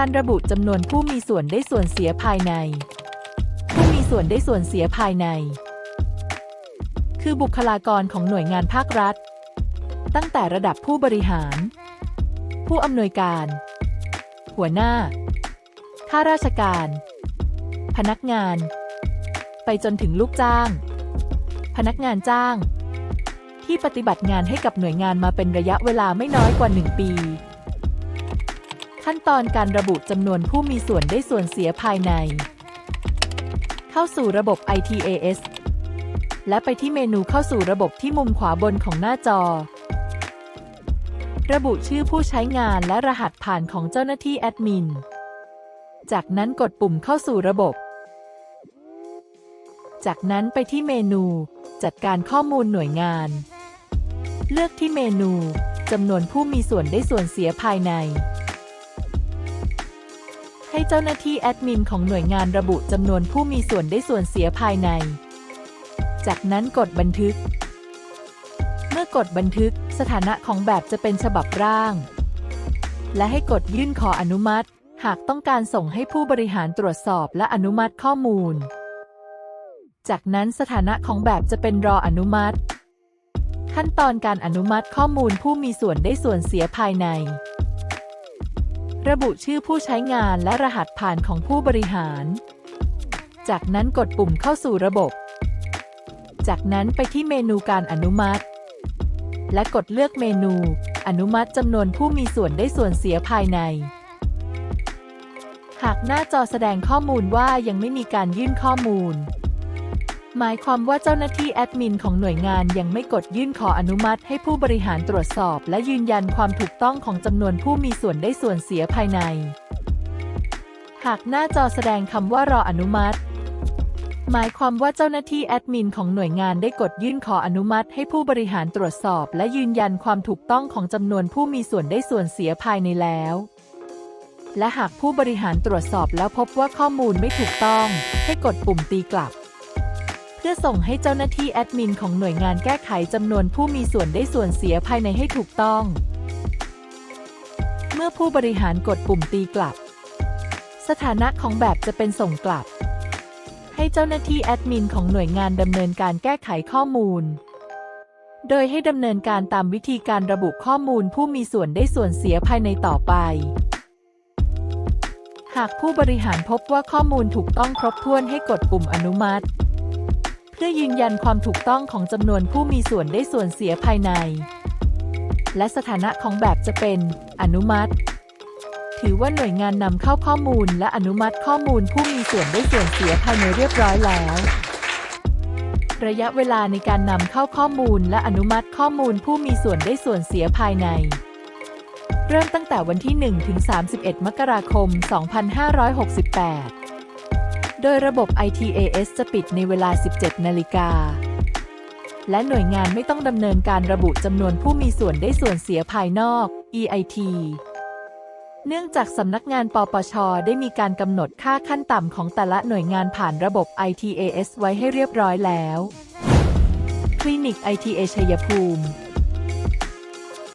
การระบุจำนวนผู้มีส่วนได้ส่วนเสียภายใน ผู้มีส่วนได้ส่วนเสียภายใน คือบุคลากรของหน่วยงานภาครัฐ ตั้งแต่ระดับผู้บริหาร ผู้อำนวยการ หัวหน้า ข้าราชการ พนักงาน ไปจนถึงลูกจ้าง พนักงานจ้าง ที่ปฏิบัติงานให้กับหน่วยงานมาเป็นระยะเวลาไม่น้อยกว่า 1 ปี ขั้นตอนการระบุจำนวนผู้มีส่วนได้ส่วนเสียภายใน เข้าสู่ระบบ ITAS และไปที่เมนูเข้าสู่ระบบที่มุมขวาบนของหน้าจอ ระบุชื่อผู้ใช้งานและรหัสผ่านของเจ้าหน้าที่แอดมิน จากนั้นกดปุ่มเข้าสู่ระบบ จากนั้นไปที่เมนู จัดการข้อมูลหน่วยงาน เลือกที่เมนูจำนวนผู้มีส่วนได้ส่วนเสียภายใน ให้เจ้าหน้าที่แอดมินของหน่วยงานระบุจำนวนผู้มีส่วนได้ส่วนเสียภายใน จากนั้นกดบันทึก เมื่อกดบันทึกสถานะของแบบจะเป็นฉบับร่าง และให้กดยื่นขออนุมัติ หากต้องการส่งให้ผู้บริหารตรวจสอบและอนุมัติข้อมูล จากนั้นสถานะของแบบจะเป็นรออนุมัติ ขั้นตอนการอนุมัติข้อมูลผู้มีส่วนได้ส่วนเสียภายใน ระบุชื่อผู้ใช้งานและรหัสผ่านของผู้บริหาร จากนั้นกดปุ่มเข้าสู่ระบบ จากนั้นไปที่เมนูการอนุมัติ และกดเลือกเมนู อนุมัติจำนวนผู้มีส่วนได้ส่วนเสียภายใน หากหน้าจอแสดงข้อมูลว่ายังไม่มีการยื่นข้อมูล หมายความว่าเจ้าหน้าที่แอดมินของหน่วยงานยังไม่กดยื่นขออนุมัติให้ผู้บริหารตรวจสอบ และยืนยันความถูกต้องของจำนวนผู้มีส่วนได้ส่วนเสียภายใน หากหน้าจอแสดงคำว่ารออนุมัติ หมายความว่าเจ้าหน้าที่แอดมินของหน่วยงานได้กดยื่นขออนุมัติให้ผู้บริหารตรวจสอบ และยืนยันความถูกต้องของจำนวนผู้มีส่วนได้ส่วนเสียภายในแล้ว และหากผู้บริหารตรวจสอบแล้วพบว่าข้อมูลไม่ถูกต้อง ให้กดปุ่มตีกลับ พื่อส่งให้เจ้าหน้าที่แอดมินของหน่วยงานแก้ไขจำนวนผู้มีส่วนได้ส่วนเสียภายในให้ถูกต้อง เมื่อผู้บริหารกดปุ่มตีกลับ สถานะของแบบจะเป็นส่งกลับ ให้เจ้าหน้าที่แอดมินของหน่วยงานดำเนินการแก้ไขข้อมูล โดยให้ดำเนินการตามวิธีการระบุข้อมูลผู้มีส่วนได้ส่วนเสียภายในต่อไปหากผู้บริหารพบว่าข้อมูลถูกต้องครบถ้วนให้กดปุ่มอนุมัติ เพื่อยืนยันความถูกต้องของจำนวนผู้มีส่วนได้ส่วนเสียภายใน และสถานะของแบบจะเป็น อนุมัติ ถือว่าหน่วยงานนำเข้าข้อมูล และอนุมัติข้อมูลผู้มีส่วนได้ส่วนเสียภายในเรียบร้อยแล้ว ระยะเวลาในการนำเข้าข้อมูล และอนุมัติข้อมูลผู้มีส่วนได้ส่วนเสียภายใน เริ่มตั้งแต่วันที่ 1 ถึง 31 มกราคม 2568 โดยระบบ ITAS จะปิดในเวลา 17 นาฬิกา และหน่วยงานไม่ต้องดำเนินการระบุจำนวนผู้มีส่วนได้ส่วนเสียภายนอก EIT เนื่องจากสำนักงานปปช ได้มีการกำหนดค่าขั้นต่ำของแต่ละหน่วยงานผ่านระบบ ITAS ไว้ให้เรียบร้อยแล้ว คลินิก ITA ชัยภูมิ